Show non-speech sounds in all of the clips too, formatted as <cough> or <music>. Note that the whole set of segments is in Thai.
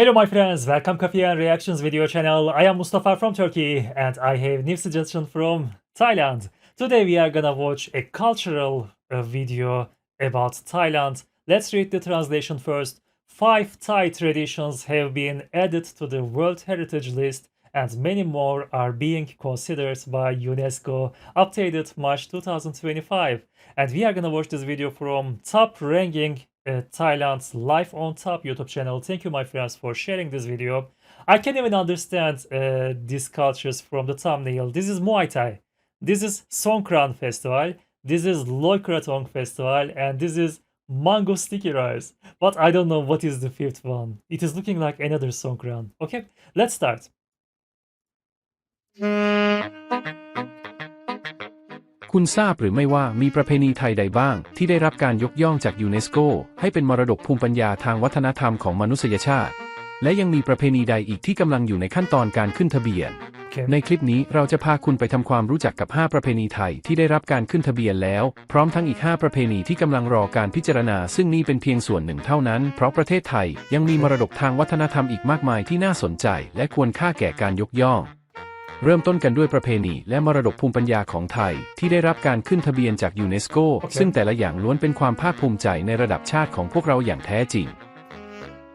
Hello my friends, welcome Coffee and Reactions video channel. I am Mustafa from Turkey and I have new suggestion from Thailand. Today we are gonna watch a cultural uh, video about Thailand. Let's read the translation first. Five Thai traditions have been added to the World Heritage List and many more are being considered by UNESCO updated March 2025 and we are gonna watch this video from top ranking uh, Thailand's Life on Top YouTube channel. Thank you, my friends, for sharing this video. I can't even understand uh, these cultures from the thumbnail. This is Muay Thai. This is Songkran Festival. This is Loy Krathong Festival. And this is Mango Sticky Rice. But I don't know what is the fifth one. It is looking like another Songkran. Okay, let's start. คุณทราบหรือไม่ว่ามีประเพณีไทยใดบ้าง ที่ได้รับการยกย่องจากยูเนสโก ให้เป็นมรดกภูมิปัญญาทางวัฒนธรรมของมนุษยชาติ และยังมีประเพณีใดอีกที่กำลังอยู่ในขั้นตอนการขึ้นทะเบียน Okay. ในคลิปนี้เราจะพาคุณไปทำความรู้จักกับ 5 ประเพณีไทยที่ได้รับการขึ้นทะเบียนแล้ว พร้อมทั้งอีก 5 ประเพณีที่กำลังรอการพิจารณา ซึ่งนี่เป็นเพียงส่วนหนึ่งเท่านั้น เพราะประเทศไทยยังมีมรดกทางวัฒนธรรมอีกมากมายที่น่าสนใจ และควรค่าแก่การยกย่อง เริ่มต้นกันด้วยประเพณีและมรดกภูมิปัญญาของไทย ที่ได้รับการขึ้นทะเบียนจากยูเนสโกโอเคซึ่งแต่ละอย่างล้วนเป็นความภาคภูมิใจในระดับชาติของพวกเราอย่างแท้จริง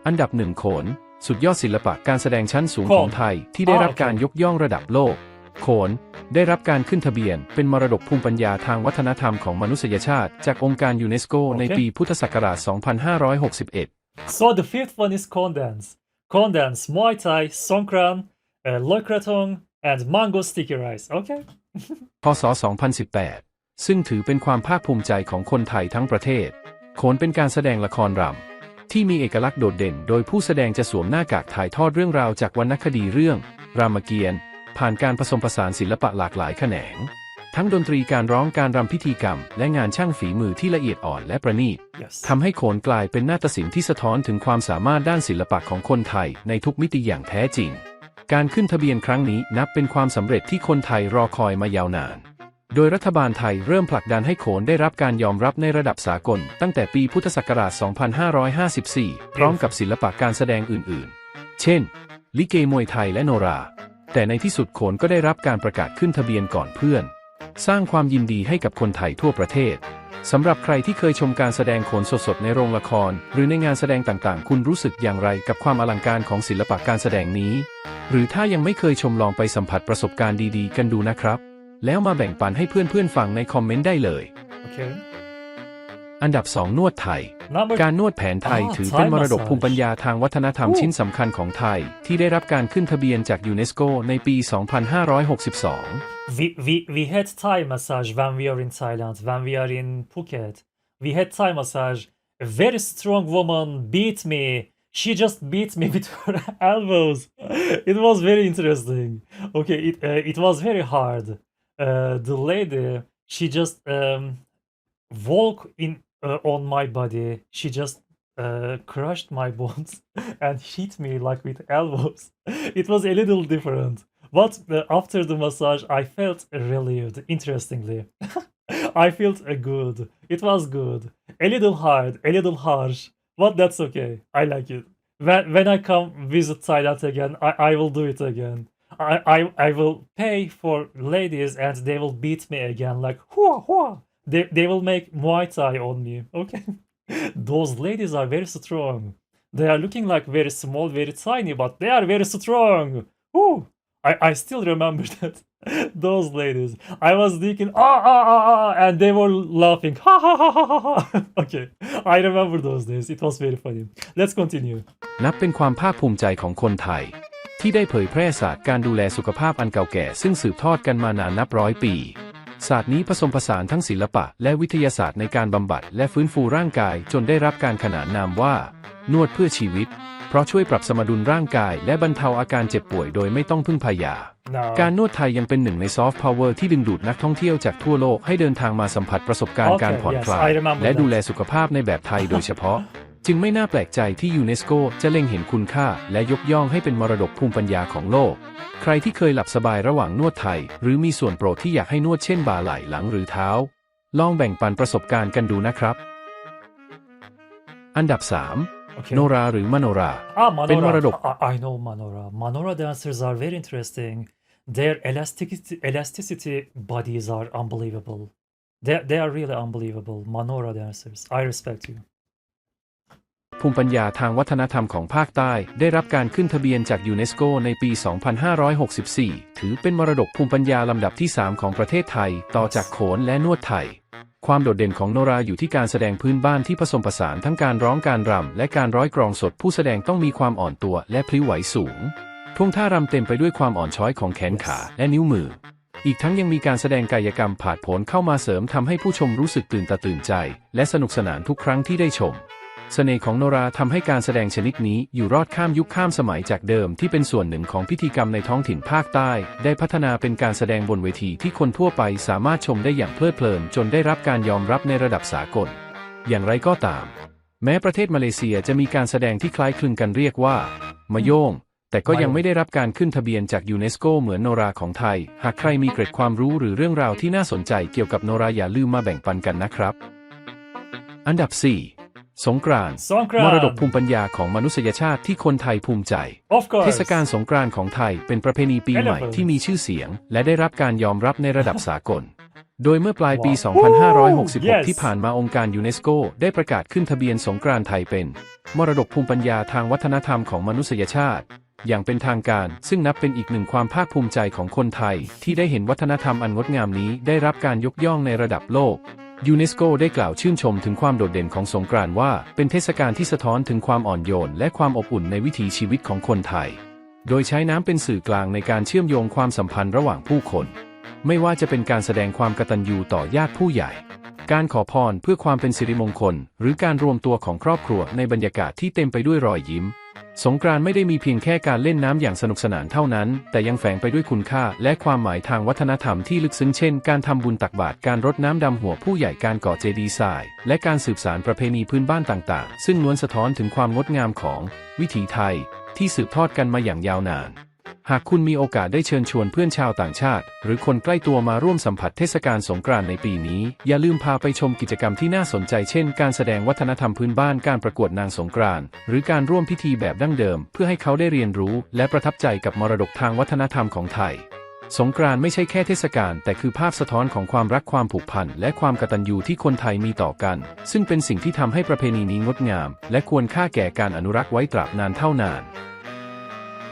อันดับหนึ่งโขน สุดยอดศิลปะการแสดงชั้นสูงโขนของไทย ที่ได้รับอ๋อโอเคการยกย่องระดับโลก โขน ได้รับการขึ้นทะเบียน เป็นมรดกภูมิปัญญาทางวัฒนธรรมของมนุษยชาติ จากองค์การยูเนสโกในปีพุทธศักราช 2561 So the fifth one is Kon Dance. Kon Dance, Muay Thai, Songkran, uh, Loy Krathong, and Mango Sticky Rice. Okay. พศ 2018 ซึ่งถือเป็นความภาคภูมิใจของคนไทยทั้งประเทศ โขนเป็นการแสดงละครรำ ที่มีเอกลักษณ์โดดเด่น โดยผู้แสดงจะสวมหน้ากากถ่ายทอดเรื่องราวจากวรรณคดีเรื่อง รามเกียรติ์ผ่านการผสมผสานศิลปะหลากหลายแขนง ทั้งดนตรีการร้องการรำพิธีกรรม และงานช่างฝีมือที่ละเอียดอ่อนและประณีต Yes. ทำให้โขนกลายเป็นนาฏศิลป์ที่สะท้อนถึงความสามารถด้านศิลปะของคนไทยในทุกมิติอย่างแท้จริง การขึ้นทะเบียนครั้งนี้นับเป็นความสำเร็จที่คนไทยรอคอยมายาวนาน โดยรัฐบาลไทยเริ่มผลักดันให้โขนได้รับการยอมรับในระดับสากล ตั้งแต่ปีพุทธศักราช 2554 พร้อมกับศิลปะการแสดงอื่นๆ เช่น ลิเกมวยไทยและโนรา แต่ในที่สุดโขนก็ได้รับการประกาศขึ้นทะเบียนก่อนเพื่อน สร้างความยินดีให้กับคนไทยทั่วประเทศ สำหรับใครที่เคยชมการแสดงโขนสดๆในโรงละคร หรือในงานแสดงต่างๆ คุณรู้สึกอย่างไรกับความอลังการของศิลปะการแสดงนี้ หรือถ้ายังไม่เคยชมลองไปสัมผัสประสบการณ์ดีๆ กันดูนะครับ แล้วมาแบ่งปันให้เพื่อนๆฟังในคอมเมนต์ได้เลย Okay. อันดับ 2 นวดไทย Number การนวดแผนไทยอ๋อถือเป็นมรดก Thai ภูมิปัญญาทางวัฒนธรรมอู้ชิ้นสำคัญของไทย ที่ได้รับการขึ้นทะเบียนจากยูเนสโกในปี 2562 we, we we had Thai massage when we are in Thailand, when we are in Phuket. We had Thai massage. A very strong woman beat me. She just beat me with her elbows. It was very interesting. Okay, it uh, it was very hard. Uh, the lady, she just um, walk in uh, on my body. She just uh, crushed my <laughs> bones and hit me like with elbows. <laughs> It was a little different. But uh, after the massage, I felt relieved, interestingly. <laughs> I felt uh, good. It was good. A little hard, a little harsh, but that's okay. I like it. When, when I come visit Thailand again, I, I will do it again. I, I, I will pay for ladies and they will beat me again, like, hua, hua. They, they will make Muay Thai on me, okay? <laughs> Those ladies are very strong. They are looking like very small, very tiny, but they are very strong. Woo! I, I still remember <laughs> that. Those ladies. I was thinking, ah, ah, ah, ah, and they were laughing. Ha, ha, ha, ha, ha, ha. <laughs> Okay. I remember those days. It was very funny. Let's continue. นับเป็นความภาคภูมิใจของคนไทย ที่ได้เผยแพร่ศาสตร์การดูแลสุขภาพอันเก่าแก่ ซึ่งสืบทอดกันมานานนับร้อยปี ศาสตร์นี้ผสมผสานทั้งศิลปะ และวิทยาศาสตร์ในการบำบัด และฟื้นฟูร่างกายจนได้รับการขนานนามว่า นวดเพื่อชีวิต เพราะช่วยปรับสมดุลร่างกาย และบรรเทาอาการเจ็บป่วยโดยไม่ต้องพึ่งพายา Now, การนวดไทยยังเป็นหนึ่งในซอฟต์พาวเวอร์ที่ดึงดูดนักท่องเที่ยวจากทั่วโลกให้เดินทางมาสัมผัสประสบการณ์ Okay, การผ่อน yes, คลาย I remember และ that. ดูแลสุขภาพในแบบไทยโดยเฉพาะ จึงไม่น่าแปลกใจที่ยูเนสโกจะเล็งเห็นคุณค่าและยกย่องให้เป็นมรดกภูมิปัญญาของโลก ใครที่เคยหลับสบายระหว่างนวดไทย หรือมีส่วนโปรดที่อยากให้นวดเช่นบ่าไหล่หลังหรือเท้า ลองแบ่งปันประสบการณ์กันดูนะครับ อันดับ3 Okay. โนราหรือมโนรา Ah, เป็นมรดก Manora. I, I know Manora. Manora dancers are very interesting. Their elasticity, elasticity bodies are unbelievable. They, they are really unbelievable. Manora dancers. I respect you. ภูมิปัญญาทางวัฒนธรรมของภาคใต้ ได้รับการขึ้นทะเบียนจากยูเนสโกในปี 2564 ถือเป็นมรดกภูมิปัญญาลำดับที่ 3 ของประเทศไทย ต่อจากโขนและนวดไทย ความโดดเด่นของโนราอยู่ที่การแสดงพื้นบ้านที่ผสมผสานทั้งการร้องการรำและการร้อยกรองสดผู้แสดงต้องมีความอ่อนตัวและพลิ้วไหวสูงท่วงท่ารำเต็มไปด้วยความอ่อนช้อยของแขนขาและนิ้วมืออีกทั้งยังมีการแสดงกายกรรมผาดโผนเข้ามาเสริมทำให้ผู้ชมรู้สึกตื่นตาตื่นใจ และสนุกสนานทุกครั้งที่ได้ชม เสน่ห์ของโนราทำให้การแสดงชนิดนี้อยู่รอดข้ามยุคข้ามสมัยจากเดิมที่เป็นส่วนหนึ่งของพิธีกรรมในท้องถิ่นภาคใต้ ได้พัฒนาเป็นการแสดงบนเวทีที่คนทั่วไปสามารถชมได้อย่างเพลิดเพลิน จนได้รับการยอมรับในระดับสากล อย่างไรก็ตาม แม้ประเทศมาเลเซียจะมีการแสดงที่คล้ายคลึงกันเรียกว่ามะโยงแต่ก็ยังไม่ได้รับการขึ้นทะเบียนจากยูเนสโกเหมือนโนราของไทย หากใครมีเกร็ดความรู้หรือเรื่องราวที่น่าสนใจเกี่ยวกับโนราอย่าลืมมาแบ่งปันกันนะครับ อันดับ 4 สงกรานต์ Songkran มรดกภูมิปัญญาของมนุษยชาติที่คนไทยภูมิใจ Of course. เทศกาลสงกรานต์ของไทยเป็นประเพณีปีใหม่ Elephant ที่มีชื่อเสียง และได้รับการยอมรับในระดับสากล โดยเมื่อปลายปี Wow.2566 Yes ที่ผ่านมาองค์การยูเนสโกได้ประกาศขึ้นทะเบียนสงกรานต์ไทยเป็น มรดกภูมิปัญญาทางวัฒนธรรมของมนุษยชาติ อย่างเป็นทางการซึ่งนับเป็นอีกหนึ่งความภาคภูมิใจของคนไทย ที่ได้เห็นวัฒนธรรมอันงดงามนี้ได้รับการยกย่องในระดับโลก ยูเนสโกได้กล่าวชื่นชมถึงความโดดเด่นของสงกรานต์ว่า เป็นเทศกาลที่สะท้อนถึงความอ่อนโยน และความอบอุ่นในวิถีชีวิตของคนไทย โดยใช้น้ำเป็นสื่อกลางในการเชื่อมโยงความสัมพันธ์ระหว่างผู้คน ไม่ว่าจะเป็นการแสดงความกตัญญูต่อญาติผู้ใหญ่ การขอพรเพื่อความเป็นสิริมงคล หรือการรวมตัวของครอบครัวในบรรยากาศที่เต็มไปด้วยรอยยิ้ม สงกรานต์ไม่ได้มีเพียงแค่การเล่นน้ำอย่างสนุกสนานเท่านั้น แต่ยังแฝงไปด้วยคุณค่าและความหมายทางวัฒนธรรมที่ลึกซึ้งเช่น การทำบุญตักบาตร การรดน้ำดำหัวผู้ใหญ่ การก่อเจดีย์ทราย และการสืบสารประเพณีพื้นบ้านต่างๆ ซึ่งล้วนสะท้อนถึงความงดงามของ วิถีไทย ที่สืบทอดกันมาอย่างยาวนาน หากคุณมีโอกาสได้เชิญชวนเพื่อนชาวต่างชาติ หรือคนใกล้ตัวมาร่วมสัมผัสเทศกาลสงกรานต์ในปีนี้ อย่าลืมพาไปชมกิจกรรมที่น่าสนใจเช่น การแสดงวัฒนธรรมพื้นบ้านการประกวดนางสงกรานต์หรือการร่วมพิธีแบบดั้งเดิม เพื่อให้เขาได้เรียนรู้ และประทับใจกับมรดกทางวัฒนธรรมของไทย สงกรานต์ไม่ใช่แค่เทศกาลแต่คือภาพสะท้อนของความรักความผูกพันและความกตัญญูที่คนไทยมีต่อกัน ซึ่งเป็นสิ่งที่ทำให้ประเพณีนี้งดงาม และควรค่าแก่การอนุรักษ์ไว้ตราบนานเท่านาน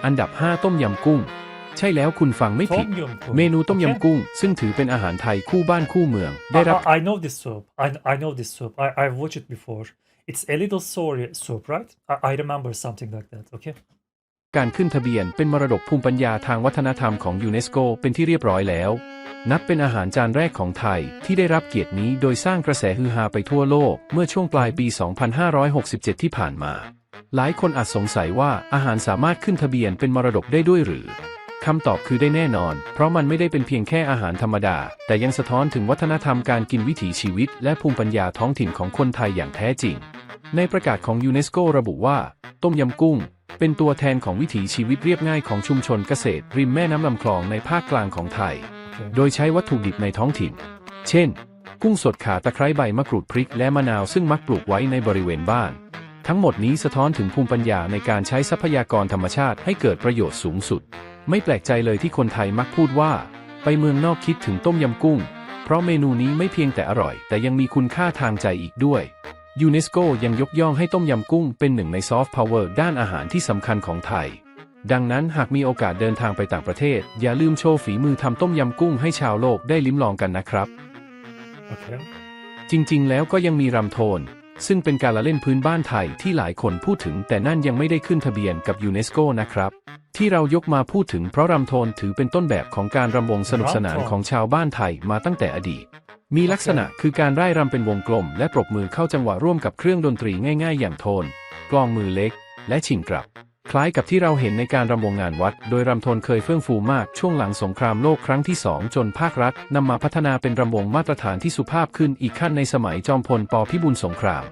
อันดับ 5 ต้มยำกุ้ง ใช่แล้วคุณฟังไม่ผิด Tom Yum Goong. เมนูต้ม Okay. ยำกุ้ง ซึ่งถือเป็นอาหารไทยคู่บ้านคู่เมือง ได้รับ I, I know this soup. I, I know this soup. I, I've watched it before. It's a little sour soup, right? I, I remember something like that. Okay. การขึ้นทะเบียนเป็นมรดกภูมิปัญญาทางวัฒนธรรมของยูเนสโกเป็นที่เรียบร้อยแล้ว นับเป็นอาหารจานแรกของไทยที่ได้รับเกียรตินี้โดยสร้างกระแสฮือฮาไปทั่วโลก เมื่อช่วงปลายปี 2567 ที่ผ่านมา หลายคนอาจสงสัยว่าอาหารสามารถขึ้นทะเบียนเป็นมรดกได้ด้วยหรือคำตอบคือได้แน่นอน เพราะมันไม่ได้เป็นเพียงแค่อาหารธรรมดา แต่ยังสะท้อนถึงวัฒนธรรมการกินวิถีชีวิต และภูมิปัญญาท้องถิ่นของคนไทยอย่างแท้จริง ในประกาศของยูเนสโกระบุว่า ต้มยำกุ้ง เป็นตัวแทนของวิถีชีวิตเรียบง่ายของชุมชนเกษตร ริมแม่น้ำลำคลองในภาคกลางของไทย Okay. โดยใช้วัตถุดิบในท้องถิ่น เช่น กุ้งสดขาตะไคร้ใบมะกรูดพริกและมะนาวซึ่งมักปลูกไว้ในบริเวณบ้าน ทั้งหมดนี้สะท้อนถึงภูมิปัญญาในการใช้ทรัพยากรธรรมชาติให้เกิดประโยชน์สูงสุด ไม่แปลกใจเลยที่คนไทยมักพูดว่า ไปเมืองนอกคิดถึงต้มยำกุ้ง เพราะเมนูนี้ไม่เพียงแต่อร่อย แต่ยังมีคุณค่าทางใจอีกด้วยยูเนสโกยังยกย่องให้ต้มยำกุ้งเป็นหนึ่งในซอฟต์พาวเวอร์ด้านอาหารที่สำคัญของไทย ดังนั้นหากมีโอกาสเดินทางไปต่างประเทศ อย่าลืมโชว์ฝีมือทำต้มยำกุ้งให้ชาวโลกได้ลิ้มลองกันนะครับ Okay. จริงๆ แล้วก็ยังมีรำโทน ซึ่งเป็นการละเล่นพื้นบ้านไทยที่หลายคนพูดถึงแต่นั่นยังไม่ได้ขึ้นทะเบียนกับยูเนสโกนะครับ ที่เรายกมาพูดถึงเพราะรำโทนถือเป็นต้นแบบของการรำวงสนุกสนานของชาวบ้านไทยมาตั้งแต่อดีต มีลักษณะคือการร่ายรำเป็นวงกลม และปรบมือเข้าจังหวะร่วมกับเครื่องดนตรีง่าย ๆ อย่างโทน กลองมือเล็ก และชิงกลับ ล้ายกับที่เราเห็นในการรำวงงานวัด โดยรำโทนเคยเฟื่องฟูมากช่วงหลังสงครามโลกครั้งที่สองจนภาครัฐนำมาพัฒนาเป็นรำวงมาตรฐานที่สุภาพขึ้นอีกขั้นในสมัยจอมพลปพิบูลสงคราม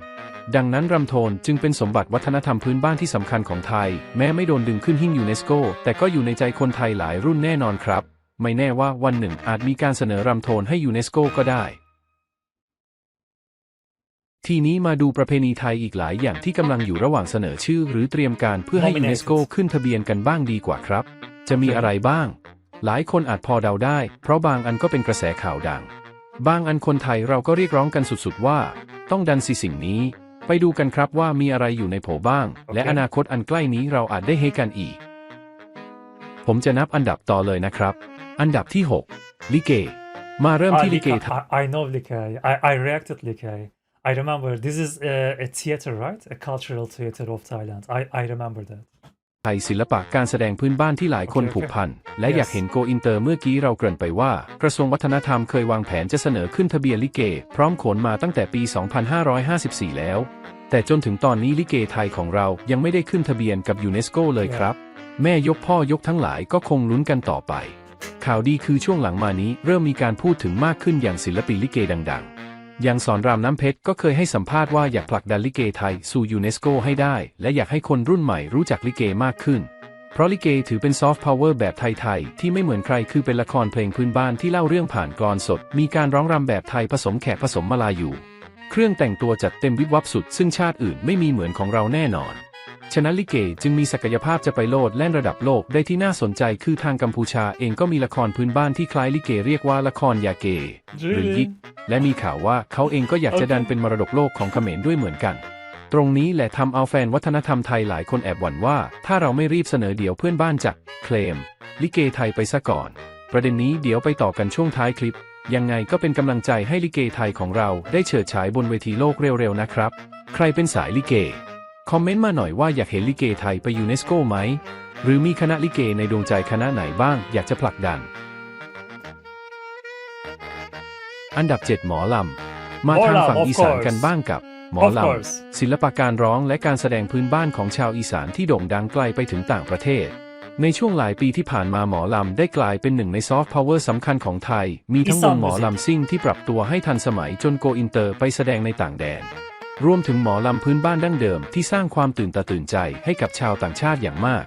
ดังนั้นรำโทนจึงเป็นสมบัติวัฒนธรรมพื้นบ้านที่สำคัญของไทย แม้ไม่โดนดึงขึ้นหิ้งยูเนสโก แต่ก็อยู่ในใจคนไทยหลายรุ่นแน่นอนครับ ไม่แน่ว่าวันหนึ่งอาจมีการเสนอรำโทนให้ยูเนสโกก็ได้ ทีนี้มาดูประเพณีไทยอีกหลายอย่างที่กำลังอยู่ระหว่างเสนอชื่อ หรือเตรียมการเพื่อให้ Nominated ยูเนสโกขึ้นทะเบียนกันบ้างดีกว่าครับ จะมีอะไรบ้าง หลายคนอาจพอเดาได้ เพราะบางอันก็เป็นกระแสข่าวดัง บางอันคนไทยเราก็เรียกร้องกันสุดๆว่า ต้องดันสิสิ่งนี้ ไปดูกันครับว่ามีอะไรอยู่ในโผบ้างและอนาคตอันใกล้นี้เราอาจได้เฮกันอีก ผมจะนับอันดับต่อเลยนะครับ อันดับที่ 6 ลิเก มาเริ่ม Ah, ที่ลิเก Like, I, I know Like. I, I reacted Like. I remember this is uh, a theater, right? A cultural theater of Thailand. I, I remember that. ไทยศิลปะการแสดงพื้นบ้านที่หลายคนโอเคผูกพัน และ Yes อยากเห็นโกอินเตอร์เมื่อกี้เราเกริ่นไปว่า กระทรวงวัฒนธรรมเคยวางแผนจะเสนอขึ้นทะเบียนลิเก พร้อมโขนมาตั้งแต่ปี 2554 แล้ว แต่จนถึงตอนนี้ลิเกไทยของเรายังไม่ได้ขึ้นทะเบียนกับยูเนสโกเลยครับ แม่ยกพ่อยกทั้งหลายก็คงลุ้นกันต่อไป ข่าวดีคือช่วงหลังมานี้เริ่มมีการพูดถึงมากขึ้นอย่างศิลปินลิเกดัง ๆ อย่างสอนรามน้ำเพชรก็เคยให้สัมภาษณ์ว่าอยากผลักดันลิเกไทยสู่ยูเนสโกให้ได้ และอยากให้คนรุ่นใหม่รู้จักลิเกมากขึ้น เพราะลิเกถือเป็นซอฟต์พาวเวอร์แบบไทย ๆ ที่ไม่เหมือนใครคือเป็นละครเพลงพื้นบ้านที่เล่าเรื่องผ่านกรอนสด มีการร้องรำแบบไทยผสมแขกผสมมาลายู เครื่องแต่งตัวจัดเต็มวิบวับสุด ซึ่งชาติอื่นไม่มีเหมือนของเราแน่นอน ฉะนั้นลิเกจึงมีศักยภาพจะไปโลดแล่นระดับโลกได้ที่น่าสนใจคือทางกัมพูชาเองก็มีละครพื้นบ้านที่คล้ายลิเกเรียกว่าละครยาเก หรือยิก และมีข่าวว่าเขาเองก็อยากจะดันเป็นมรดกโลกของเขมรด้วยเหมือนกัน ตรงนี้แหละทำเอาแฟนวัฒนธรรมไทยหลายคนแอบหวั่นว่า ถ้าเราไม่รีบเสนอเดี๋ยวเพื่อนบ้านจะเคลม ลิเกไทยไปซะก่อน ประเด็นนี้เดี๋ยวไปต่อกันช่วงท้ายคลิป ยังไงก็เป็นกำลังใจให้ลิเกไทยของเราได้เฉิดฉายบนเวทีโลกเร็วๆนะครับ ใครเป็นสายลิเก คอมเมนต์มาหน่อยว่าอยากเห็นลิเกไทยไปยูเนสโกไหม หรือมีคณะลิเกในดวงใจคณะไหนบ้างอยากจะผลักดัน อันดับ 7 หมอลำ มาทางหมอลำฝั่ง of อีสาน course กันบ้างกับ หมอ Of ล course ำศิลปะการร้องและการแสดงพื้นบ้านของชาวอีสานที่โด่งดังไกลไปถึงต่างประเทศ ในช่วงหลายปีที่ผ่านมาหมอลำได้กลายเป็นหนึ่งในซอฟต์พาวเวอร์สำคัญของไทย มีทั้งวงหมอลำซิ่งที่ปรับตัวให้ทันสมัยจนโกอินเตอร์ไปแสดงในต่างแดน รวมถึงหมอลำพื้นบ้านดั้งเดิมที่สร้างความตื่นตาตื่นใจให้กับชาวต่างชาติอย่างมาก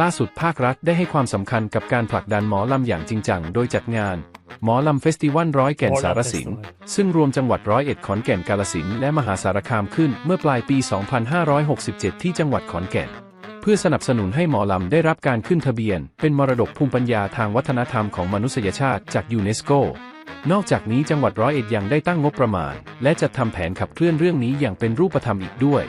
ล่าสุดภาครัฐได้ให้ความสำคัญกับการผลักดันหมอลำอย่างจริงจังโดยจัดงาน หมอลำเฟสติวัลร้อยแก่นสารสิน ซึ่งรวมจังหวัดร้อยเอ็ดขอนแก่นกาลสินธุ์และมหาสารคามขึ้นเมื่อปลายปี 2567 ที่จังหวัดขอนแก่นเพื่อสนับสนุนให้หมอลำได้รับการขึ้นทะเบียน เป็นมรดกภูมิปัญญาทางวัฒนธรรมของมนุษยชาติจากยูเนสโก นอกจากนี้จังหวัดร้อยเอ็ดยังได้ตั้งงบประมาณ และจัดทำแผนขับเคลื่อนเรื่องนี้อย่างเป็นรูปธรรมอีกด้วย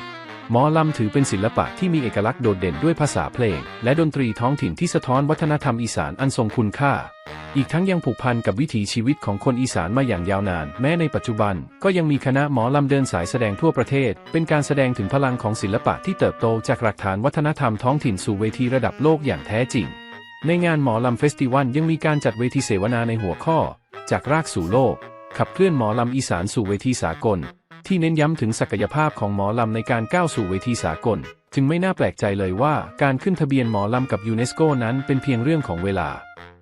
หมอลำถือเป็นศิลปะที่มีเอกลักษณ์โดดเด่นด้วยภาษาเพลง และดนตรีท้องถิ่นที่สะท้อนวัฒนธรรมอีสานอันทรงคุณค่า อีกทั้งยังผูกพันกับวิถีชีวิตของคนอีสานมาอย่างยาวนาน แม้ในปัจจุบัน ก็ยังมีคณะหมอลำเดินสายแสดงทั่วประเทศ เป็นการแสดงถึงพลังของศิลปะที่เติบโตจากหลักฐานวัฒนธรรมท้องถิ่นสู่เวทีระดับโลกอย่างแท้จริง ในงานหมอลำเฟสติวัลยังมีการจัดเวทีเสวนาในหัวข้อ จากรากสู่โลก ขับเคลื่อนหมอลำอีสานสู่เวทีสากล ที่เน้นย้ำถึงศักยภาพของหมอลำในการก้าวสู่เวทีสากล จึงไม่น่าแปลกใจเลยว่าการขึ้นทะเบียนหมอลำกับยูเนสโกนั้นเป็นเพียงเรื่องของเวลา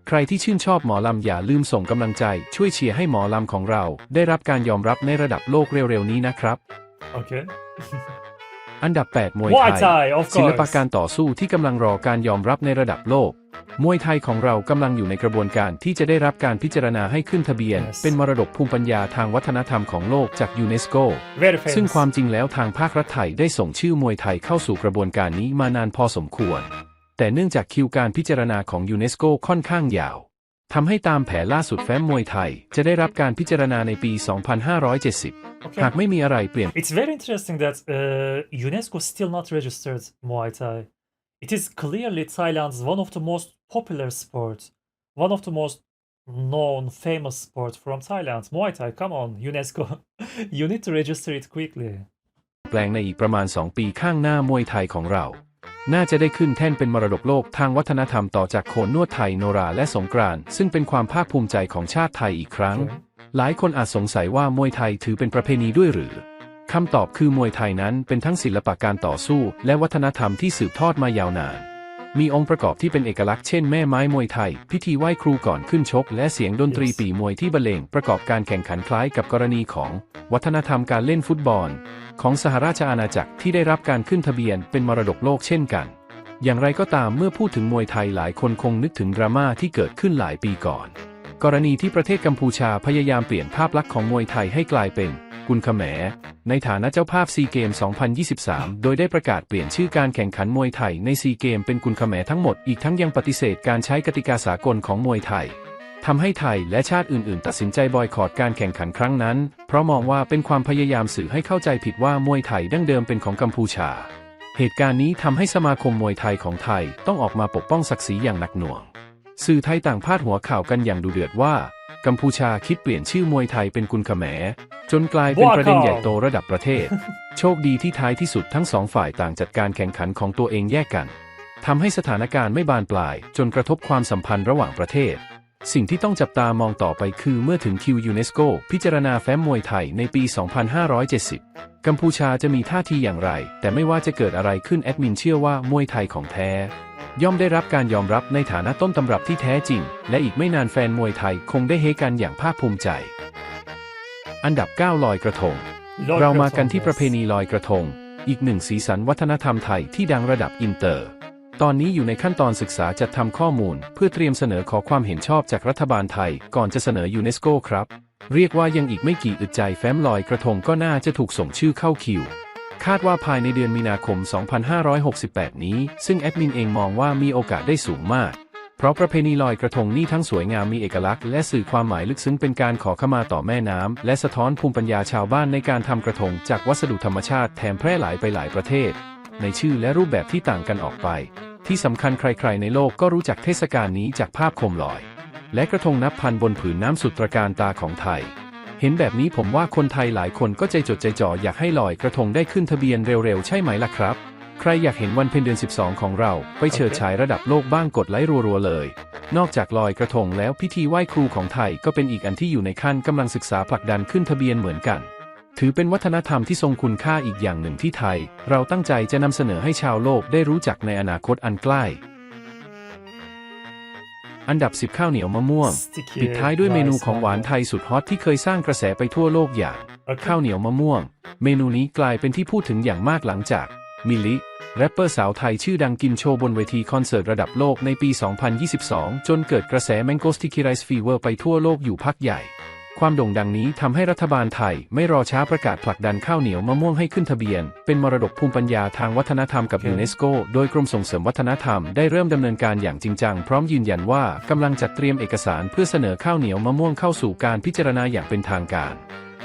ใครที่ชื่นชอบหมอลำอย่าลืมส่งกำลังใจ ช่วยเชียร์ให้หมอลำของเรา ได้รับการยอมรับในระดับโลกเร็วๆนี้นะครับ Okay. อันดับ 8 มวย Muay ไทย Thai, of ศิลปะ course. การต่อสู้ที่กำลังรอการยอมรับในระดับโลก มวยไทยของเรากำลังอยู่ในกระบวนการที่จะได้รับการพิจารณาให้ขึ้นทะเบียน Yes. เป็นมรดกภูมิปัญญาทางวัฒนธรรมของโลกจากยูเนสโก Very famous. ซึ่งความจริงแล้วทางภาครัฐไทยได้ส่งชื่อมวยไทยเข้าสู่กระบวนการนี้มานานพอสมควร แต่เนื่องจากคิวการพิจารณาของยูเนสโกค่อนข้างยาวทำให้ตามแผนล่าสุดแฟ้มมวยไทย จะได้รับการพิจารณาในปี 2570 Okay. หากไม่มีอะไรเปลี่ยน It's very interesting that uh, UNESCO still not registered Muay Thai. It is clearly Thailand's one of the most popular sports, one of the most known, famous sports from Thailand. Muay Thai, come on, UNESCO. you need to register it quickly. แปลงในอีกประมาณ 2 ปีข้างหน้ามวยไทยของเรา น่าจะได้ขึ้นแท่นเป็นมรดกโลกทางวัฒนธรรมต่อจากโขนนวดไทยโนราและสงกรานต์ซึ่งเป็นความภาคภูมิใจของชาติไทยอีกครั้ง Okay. หลายคนอาจสงสัยว่ามวยไทยถือเป็นประเพณีด้วยหรือ คำตอบคือมวยไทยนั้นเป็นทั้งศิลปะการต่อสู้ และวัฒนธรรมที่สืบทอดมายาวนาน มีองค์ประกอบที่เป็นเอกลักษณ์เช่นแม่ไม้มวยไทย พิธีไหว้ครูก่อนขึ้นชก และเสียงดนตรีปีมวยที่บรรเลงประกอบการแข่งขันคล้ายกับกรณีของ วัฒนธรรมการเล่นฟุตบอล ของสหราชอาณาจักรที่ได้รับการขึ้นทะเบียนเป็นมรดกโลกเช่นกัน อย่างไรก็ตามเมื่อพูดถึงมวยไทยหลายคนคงนึกถึงดราม่าที่เกิดขึ้นหลายปีก่อน กรณีที่ประเทศกัมพูชาพยายามเปลี่ยนภาพลักษณ์ของมวยไทยให้กลายเป็น กุลเขมรในฐานะเจ้าภาพซีเกม 2023 โดยได้ประกาศเปลี่ยนชื่อการแข่งขันมวยไทยในซีเกมเป็นกุลเขมรทั้งหมดอีกทั้งยังปฏิเสธการใช้กติกาสากลของมวยไทยทำให้ไทยและชาติอื่นๆ ตัดสินใจบอยคอรดการแข่งขันครั้งนั้น เพราะมองว่าเป็นความพยายามสื่อให้เข้าใจผิดว่ามวยไทยดั้งเดิมเป็นของกัมพูชา เหตุการณ์นี้ทำให้สมาคมมวยไทยของไทยต้องออกมาปกป้องศักดิ์ศรีอย่างหนักหน่วง สื่อไทยต่างพาดหัวข่าวกันอย่างดุเดือดว่า กัมพูชาคิดเปลี่ยนชื่อมวยไทยเป็นกุลเขมรจนกลายเป็นประเด็นใหญ่โตระดับประเทศ โชคดีที่ท้ายที่สุดทั้งสองฝ่ายต่างจัดการแข่งขันของตัวเองแยกกันทำให้สถานการณ์ไม่บานปลาย จนกระทบความสัมพันธ์ระหว่างประเทศ สิ่งที่ต้องจับตามองต่อไปคือเมื่อถึงคิวยูเนสโกพิจารณาแฟ้มมวยไทยในปี 2570 กัมพูชาจะมีท่าทีอย่างไร แต่ไม่ว่าจะเกิดอะไรขึ้นแอดมินเชื่อว่ามวยไทยของแท้ ย่อมได้รับการยอมรับในฐานะต้นตำรับที่แท้จริง และอีกไม่นานแฟนมวยไทยคงได้เฮกันอย่างภาคภูมิใจ อันดับ 9 ลอยกระทง Lord เรามากันที่ Kratos ประเพณีลอยกระทง อีกหนึ่งสีสันวัฒนธรรมไทยที่ดังระดับอินเตอร์ ตอนนี้อยู่ในขั้นตอนศึกษาจัดทำข้อมูล เพื่อเตรียมเสนอขอความเห็นชอบจากรัฐบาลไทย ก่อนจะเสนอยูเนสโกครับ เรียกว่ายังอีกไม่กี่อึดใจแฟ้มลอยกระทงก็น่าจะถูกส่งชื่อเข้าคิว คาดว่าภายในเดือนมีนาคม 2568 นี้ ซึ่งแอดมินเองมองว่ามีโอกาสได้สูงมาก เพราะประเพณีลอยกระทงนี่ทั้งสวยงามมีเอกลักษณ์และสื่อความหมายลึกซึ้งเป็นการขอขมาต่อแม่น้ำ และสะท้อนภูมิปัญญาชาวบ้านในการทำกระทง จากวัสดุธรรมชาติแถมแพร่หลายไปหลายประเทศ ในชื่อและรูปแบบที่ต่างกันออกไป ที่สำคัญใครๆ ในโลกก็รู้จักเทศกาลนี้จากภาพโคมลอย และกระทงนับพันบนผืนน้ำสุดตระการตาของไทย เห็นแบบนี้ผมว่าคนไทยหลายคนก็ใจจดใจจ่ออยากให้ลอยกระทงได้ขึ้นทะเบียนเร็วๆ ใช่ไหมล่ะครับ ใครอยากเห็นวันเพ็ญเดือน 12 ของเรา ไปเฉิดฉายระดับโลกบ้างกดไลค์รัวๆเลย นอกจากลอยกระทงแล้วพิธีไหว้ครูของไทยก็เป็นอีกอันที่อยู่ในขั้นกำลังศึกษาผลักดันขึ้นทะเบียนเหมือนกัน ถือเป็นวัฒนธรรมที่ทรงคุณค่าอีกอย่างหนึ่งที่ไทย เราตั้งใจจะนำเสนอให้ชาวโลกได้รู้จักในอนาคตอันใกล้ อันดับ 10 ข้าวเหนียวมะม่วง Sticky ปิดท้ายด้วยเมนู rice ของหวานไทยสุดฮอตที่เคยสร้างกระแสไปทั่วโลกอย่าง Okay. ข้าวเหนียวมะม่วง เมนูนี้กลายเป็นที่พูดถึงอย่างมากหลังจาก มิลลิแรปเปอร์สาวไทยชื่อดังกินโชว์บนเวทีคอนเสิร์ตระดับโลกในปี 2022 จนเกิดกระแส Mango Sticky Rice Fever ไปทั่วโลกอยู่พักใหญ่ ความโด่งดังนี้ทำให้รัฐบาลไทยไม่รอช้าประกาศผลักดันข้าวเหนียวมะม่วงให้ขึ้นทะเบียน เป็นมรดกภูมิปัญญาทางวัฒนธรรมกับ Okay. ยูเนสโกโดยกรมส่งเสริมวัฒนธรรมได้เริ่มดำเนินการอย่างจริงจัง พร้อมยืนยันว่ากำลังจัดเตรียมเอกสารเพื่อเสนอข้าวเหนียวมะม่วงเข้าสู่การพิจารณาอย่างเป็นทางการ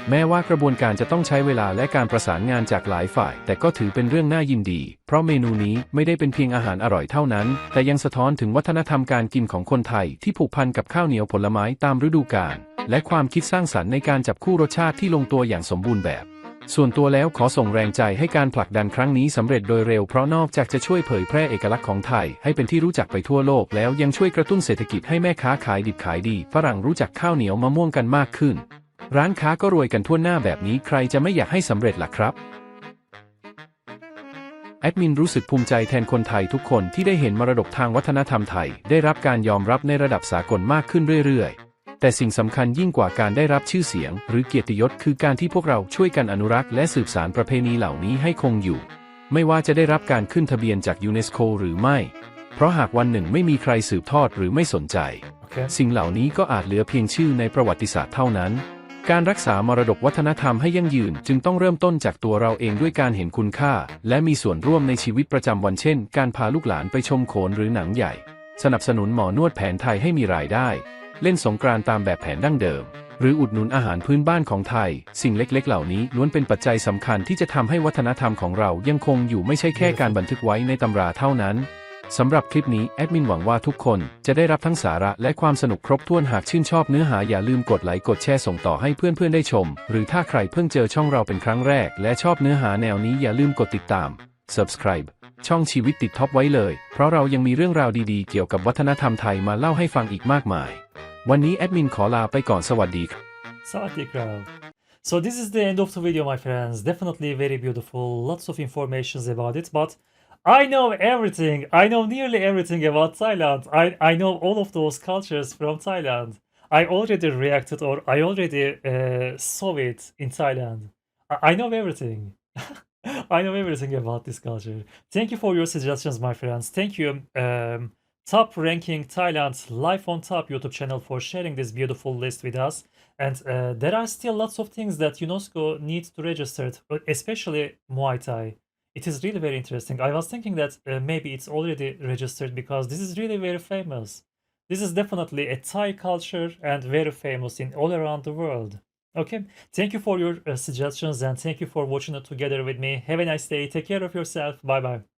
แม้ว่ากระบวนการจะต้องใช้เวลาและการประสานงานจากหลายฝ่าย แต่ก็ถือเป็นเรื่องน่ายินดี เพราะเมนูนี้ไม่ได้เป็นเพียงอาหารอร่อยเท่านั้น แต่ยังสะท้อนถึงวัฒนธรรมการกินของคนไทยที่ผูกพันกับข้าวเหนียวผลไม้ตามฤดูกาล และความคิดสร้างสรรค์ในการจับคู่รสชาติที่ลงตัวอย่างสมบูรณ์แบบ ส่วนตัวแล้วขอส่งแรงใจให้การผลักดันครั้งนี้สำเร็จโดยเร็วเพราะนอกจากจะช่วยเผยแพร่เอกลักษณ์ของไทย ให้เป็นที่รู้จักไปทั่วโลกแล้วยังช่วยกระตุ้นเศรษฐกิจให้แม่ค้าขายดิบขายดี ฝรั่งรู้จักข้าวเหนียวมะม่วงกันมากขึ้น ร้านค้าก็รวยกันทั่วหน้าแบบนี้ใครจะไม่อยากให้สำเร็จล่ะครับแอดมินรู้สึกภูมิใจแทนคนไทยทุกคนที่ได้เห็นมรดกทางวัฒนธรรมไทย ได้รับการยอมรับในระดับสากลมากขึ้นเรื่อยๆ แต่สิ่งสำคัญยิ่งกว่าการได้รับชื่อเสียง หรือเกียรติยศคือการที่พวกเราช่วยกันอนุรักษ์และสืบสานประเพณีเหล่านี้ให้คงอยู่ ไม่ว่าจะได้รับการขึ้นทะเบียนจากยูเนสโกหรือไม่ เพราะหากวันหนึ่งไม่มีใครสืบทอดหรือไม่สนใจ Okay. สิ่งเหล่านี้ก็อาจเหลือเพียงชื่อในประวัติศาสตร์เท่านั้น การรักษามรดกวัฒนธรรมให้ยั่งยืน จึงต้องเริ่มต้นจากตัวเราเองด้วยการเห็นคุณค่า และมีส่วนร่วมในชีวิตประจำวันเช่น การพาลูกหลานไปชมโขนหรือหนังใหญ่ สนับสนุนหมอนวดแผนไทยให้มีรายได้ เล่นสงกรานต์ตามแบบแผนดั้งเดิม หรืออุดหนุนอาหารพื้นบ้านของไทย สิ่งเล็กๆ เหล่านี้ล้วนเป็นปัจจัยสำคัญที่จะทำให้วัฒนธรรมของเรายังคงอยู่ไม่ใช่แค่การบันทึกไว้ในตำราเท่านั้นสำหรับคลิปนี้แอดมินหวังว่าทุกคนจะได้รับทั้งสาระและความสนุกครบถ้วนหากชื่นชอบเนื้อหาอย่าลืมกดไลค์กดแชร์ส่งต่อให้เพื่อนๆได้ชม หรือถ้าใครเพิ่งเจอช่องเราเป็นครั้งแรก และชอบเนื้อหาแนวนี้อย่าลืมกดติดตาม subscribe ช่องชีวิตติดท็อปไว้เลย เพราะเรายังมีเรื่องราวดีๆ เกี่ยวกับวัฒนธรรมไทยมาเล่าให้ฟังอีกมากมาย วันนี้แอดมินขอลาไปก่อนสวัสดีครับ Sawadik Rao. So this is the end of the video, my friends. Definitely very beautiful. Lots of informations about it, but I know everything. I know nearly everything about Thailand. I, I know all of those cultures from Thailand. I already reacted or I already uh, saw it in Thailand. I, I know everything. <laughs> I know everything about this culture. Thank you for your suggestions, my friends. Thank you. Um, Top Ranking Thailand Life on Top YouTube channel for sharing this beautiful list with us. And uh, there are still lots of things that UNESCO needs to register, especially Muay Thai. It is really very interesting. I was thinking that uh, maybe it's already registered because this is really very famous. This is definitely a Thai culture and very famous in all around the world. Okay, thank you for your uh, suggestions and thank you for watching it together with me. Have a nice day. Take care of yourself. Bye bye.